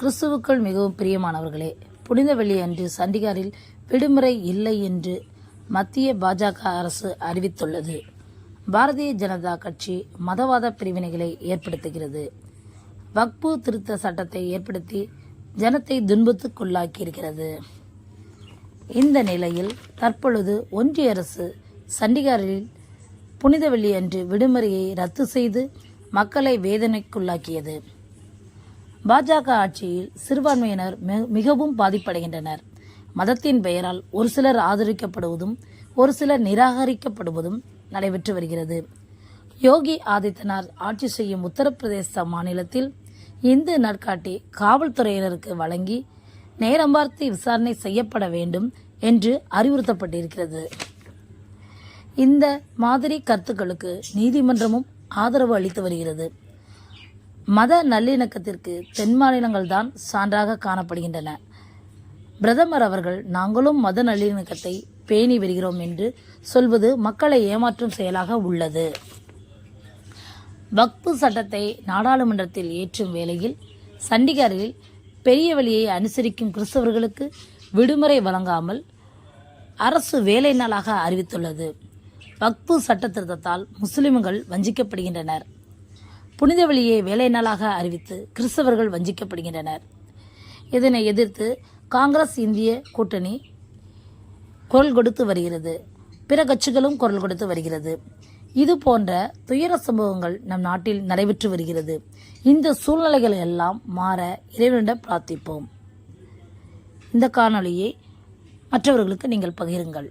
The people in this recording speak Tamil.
கிறிஸ்துவுக்குள் மிகவும் பிரியமானவர்களே புனித வெள்ளி அன்று சண்டிகாரில் விடுமுறை இல்லை என்று மத்திய பாஜக அரசு அறிவித்துள்ளது. பாரதிய ஜனதா கட்சி மதவாத பிரிவினைகளை ஏற்படுத்துகிறது. வக்பு திருத்த சட்டத்தை ஏற்படுத்தி ஜனத்தை துன்பத்துக்குள்ளாக்கியிருக்கிறது இந்த நிலையில் தற்பொழுது ஒன்றிய அரசு சண்டிகாரில் புனித வெள்ளி அன்று விடுமுறையை ரத்து செய்து மக்களை வேதனைக்குள்ளாக்கியது. பாஜக ஆட்சியில் சிறுபான்மையினர் மிகவும் பாதிப்படைகின்றனர். மதத்தின் பெயரால் ஒரு சிலர் ஆதரிக்கப்படுவதும் ஒரு சிலர் நிராகரிக்கப்படுவதும் நடைபெற்று வருகிறது. யோகி ஆதித்யநாத் ஆட்சி செய்யும் உத்தரப்பிரதேச மாநிலத்தில் இந்து நாட்காட்டி காவல்துறையினருக்கு வழங்கி நேரம் பார்த்து விசாரணை செய்யப்பட வேண்டும் என்று அறிவுறுத்தப்பட்டிருக்கிறது. இந்த மாதிரி கருத்துக்களுக்கு நீதிமன்றமும் ஆதரவு அளித்து வருகிறது. மத நல்லிணக்கத்திற்கு தென் மாநிலங்கள் தான் சான்றாக காணப்படுகின்றன. பிரதமர் அவர்கள் நாங்களும் மத நல்லிணக்கத்தை பேணி வருகிறோம் என்று சொல்வது மக்களை ஏமாற்றும் செயலாக உள்ளது. வக்பு சட்டத்தை நாடாளுமன்றத்தில் ஏற்றும் வேளையில் சண்டிகரில் பெரிய வழியை அனுசரிக்கும் கிறிஸ்தவர்களுக்கு விடுமுறை வழங்காமல் அரசு வேலை நாளாக அறிவித்துள்ளது. வக்பு சட்ட திருத்தத்தால் முஸ்லிம்கள் வஞ்சிக்கப்படுகின்றனர். புனித வழியை வேலை நாளாக அறிவித்து கிறிஸ்தவர்கள் வஞ்சிக்கப்படுகின்றனர். இதனை எதிர்த்து காங்கிரஸ் இந்திய கூட்டணி குரல் கொடுத்து வருகிறது. பிற கட்சிகளும் குரல் கொடுத்து வருகிறது. இது போன்ற துயர சம்பவங்கள் நம் நாட்டில் நடைபெற்று வருகிறது. இந்த சூழ்நிலைகள் எல்லாம் மாற இறைவனிடம் பிரார்த்திப்போம். இந்த காணொளியை மற்றவர்களுக்கு நீங்கள் பகிருங்கள்.